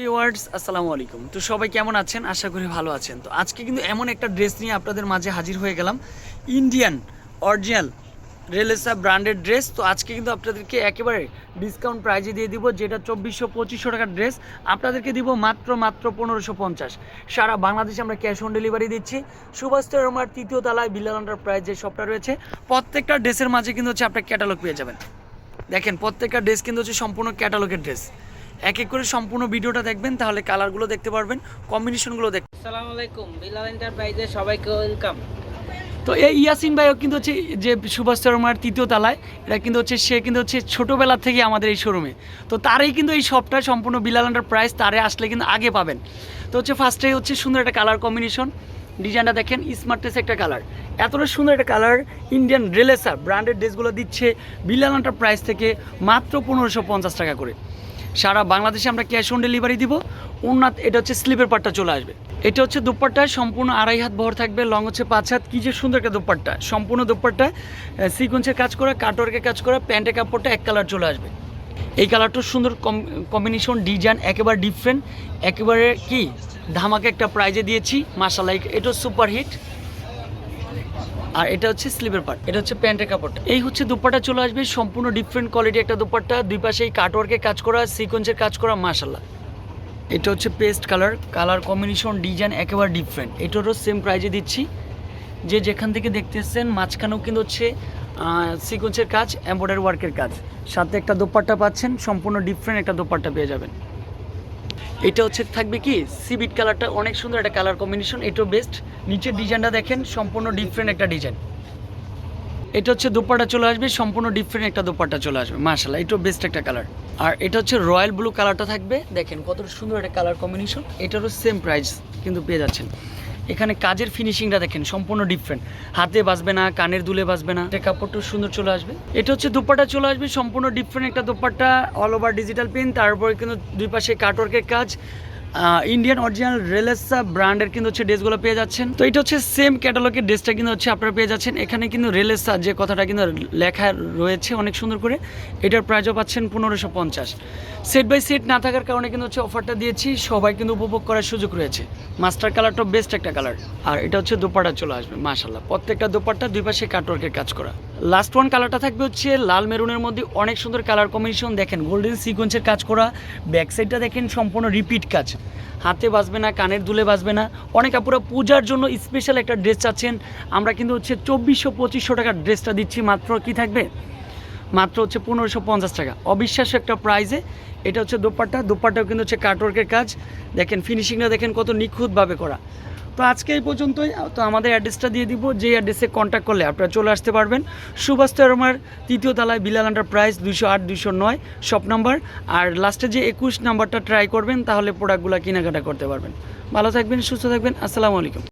Viewers, আসসালামু আলাইকুম। তো সবাই কেমন আছেন? আশা করি ভালো আছেন। তো আজকে কিন্তু এমন একটা ড্রেস নিয়ে আপনাদের মাঝে হাজির হয়ে গেলাম। ইন্ডিয়ান অরিজিনাল রেলেসা ব্র্যান্ডেড ড্রেস তো আজকে কিন্তু আপনাদেরকে একেবারে ডিসকাউন্ট প্রাইজে দিয়ে দিব, যেটা চব্বিশশো, পঁচিশশো টাকার ড্রেস আপনাদেরকে দিব মাত্র মাত্র পনেরোশো পঞ্চাশ। সারা বাংলাদেশে আমরা ক্যাশ অন ডেলিভারি দিচ্ছি। সুভাষ আমার তৃতীয় তলায় বিল্লাল প্রাইজ যে শপটা রয়েছে, প্রত্যেকটা ড্রেসের মাঝে কিন্তু হচ্ছে আপনার ক্যাটালগ পেয়ে যাবেন। দেখেন, প্রত্যেকটা ড্রেস কিন্তু হচ্ছে সম্পূর্ণ ক্যাটালগের ড্রেস এক এক করে সম্পূর্ণ ভিডিওটা দেখবেন তাহলে কালারগুলো দেখতে পারবেন কম্বিনেশনগুলো দেখ আসসালামু আলাইকুম বিলাল এন্টারপ্রাইজে সবাইকে ওয়েলকাম। তো এই ইয়াসিন ভাইও কিন্তু হচ্ছে যে সুভাষ শর্মার তৃতীয় তলায় এটা কিন্তু হচ্ছে সে কিন্তু হচ্ছে ছোটোবেলা থেকে আমাদের এই শোরুমে তো তারই কিন্তু এই শপটা সম্পূর্ণ বিলাল আন্ডার প্রাইস তারে আসলে কিন্তু আগে পাবেন। তো হচ্ছে ফার্স্টে হচ্ছে সুন্দর একটা কালার কম্বিনেশন ডিজাইনটা দেখেন স্মার্টেস একটা কালার এতটা সুন্দর একটা কালার ইন্ডিয়ান রেলেসা ব্র্যান্ডেড ড্রেসগুলো দিচ্ছে বিলাল আন্ডার প্রাইস থেকে মাত্র পনেরোশো পঞ্চাশ টাকা করে। সারা বাংলাদেশে আমরা ক্যাশ অন ডেলিভারি দিব। উন্নাত, এটা হচ্ছে স্লিপের পাটটা চলে আসবে। এটা হচ্ছে দুপাট্টা, সম্পূর্ণ আড়াই হাত ভর থাকবে লং হচ্ছে পাঁচ হাত। কী যে সুন্দর একটা দুপাট্টা, সম্পূর্ণ দুপাট্টা। সিকোয়েন্সের কাজ করা কাটওয়ার্কের কাজ করা প্যান্টের কাপড়টা এক কালার চলে আসবে। এই কালারটা সুন্দর কম্বিনেশন ডিজাইন একেবারে ডিফারেন্ট একেবারে কি? ধামাকে একটা প্রাইজে দিয়েছি মাসালাই এটা সুপার হিট আর এটা হচ্ছে স্লিভের পার্ট এটা হচ্ছে প্যান্টের কাপড়টা। এই হচ্ছে দুপাট্টা চলে আসবে, সম্পূর্ণ ডিফারেন্ট কোয়ালিটি একটা দুপাট্টা। দুই পাশে এই কাটওয়ার্কের কাজ করা সিকোয়েন্সের কাজ করা মাসাল্লাহ এটা হচ্ছে paste colour colour combination design একেবারে ডিফারেন্ট এটারও সেম প্রাইজে দিচ্ছি। যে যেখান থেকে দেখতেছেন, মাঝখানেও কিন্তু হচ্ছে সিকোয়েন্সের কাজ এম্বয়ডারি ওয়ার্কের কাজ। সাথে একটা দোপাট্টা পাচ্ছেন, সম্পূর্ণ ডিফারেন্ট একটা দোপাট্টা পেয়ে যাবেন। এটা হচ্ছে থাকবে কি সিবিট কালারটা অনেক সুন্দর একটা কালার কম্বিনেশন এটাও বেস্ট নিচের ডিজাইনটা দেখেন, সম্পূর্ণ ডিফারেন্ট একটা ডিজাইন এটা হচ্ছে দোপাটা চলে আসবে, সম্পূর্ণ ডিফারেন্ট একটা দোপাটা চলে আসবে মার্শাল এটাও বেস্ট একটা কালার আর এটা হচ্ছে রয়্যাল ব্লু কালারটা থাকবে, দেখেন কত সুন্দর একটা কালার কম্বিনেশন এটারও সেম প্রাইস কিন্তু পেয়ে যাচ্ছেন। এখানে কাজের ফিনিশিংটা দেখেন, সম্পূর্ণ ডিফারেন্ট হাতে বাঁচবে না, কানের দুলে বাঁচবে না। এটা কাপড়টা সুন্দর চলে আসবে। এটা হচ্ছে দুপাটা চলে আসবে, সম্পূর্ণ ডিফারেন্ট একটা dupatta all over digital pen তারপরে কিন্তু দুই পাশে কাটওয়ার্কের কাজ। ইন্ডিয়ান অরিজিনাল রেলেসা ব্র্যান্ডের কিন্তু হচ্ছে ড্রেসগুলো পেয়ে যাচ্ছেন। তো এটা হচ্ছে সেম ক্যাটালগের ড্রেসটা কিন্তু হচ্ছে আপনারা পেয়ে যাচ্ছেন। এখানে কিন্তু রেলেসা যে কথাটা কিন্তু লেখা রয়েছে অনেক সুন্দর করে, এটার প্রাইজও পাচ্ছেন পনেরোশো পঞ্চাশ। সেট বাই সেট না থাকার কারণে কিন্তু হচ্ছে অফারটা দিয়েছি। সবাই কিন্তু উপভোগ করার সুযোগ রয়েছে। মাস্টার কালারটা বেস্ট একটা কালার আর এটা হচ্ছে দোপাটা চলে আসবে মাশাল্লাহ প্রত্যেকটা দোপাট্টা দুই পাশে কাটওয়ার্কের কাজ করা। লাস্ট ওয়ান কালারটা থাকবে হচ্ছে লাল মেরুনের মধ্যে অনেক সুন্দর কালার কম্বিনেশন দেখেন গোল্ডেন সিকোয়েন্সের কাজ করা। ব্যাক সাইডটা দেখেন সম্পূর্ণ রিপিট কাজ। হাতে বাজবে না, কানের দুলে বাজবে না। অনেক আপুরা পূজার জন্য স্পেশাল একটা ড্রেস চাচ্ছেন। আমরা কিন্তু হচ্ছে চব্বিশশো পঁচিশশো টাকার ড্রেসটা দিচ্ছি। মাত্র কি থাকবে? মাত্র হচ্ছে পনেরোশো পঞ্চাশ টাকা। অবিশ্বাস্য একটা প্রাইজে এটা হচ্ছে দোপাট্টা। দোপাট্টাও কিন্তু হচ্ছে কাটওয়ার্কের কাজ। দেখেন ফিনিশিংটা দেখেন কত নিখুঁতভাবে করা। তো আজকে এই পর্যন্তই। তো আমাদের অ্যাড্রেসটা দিয়ে দিব, যে অ্যাড্রেসে কন্ট্যাক্ট করলে আপনারা চলে আসতে পারবেন। সুভাষ তরমার তৃতীয় তলায় বিলাল আন্ডার প্রাইস দুশো আট দুশো নয় শপ নাম্বার আর লাস্টে যে একুশ নাম্বারটা ট্রাই করবেন, তাহলে প্রোডাক্টগুলো কেনাকাটা করতে পারবেন। ভালো থাকবেন, সুস্থ থাকবেন। আসসালামু আলাইকুম।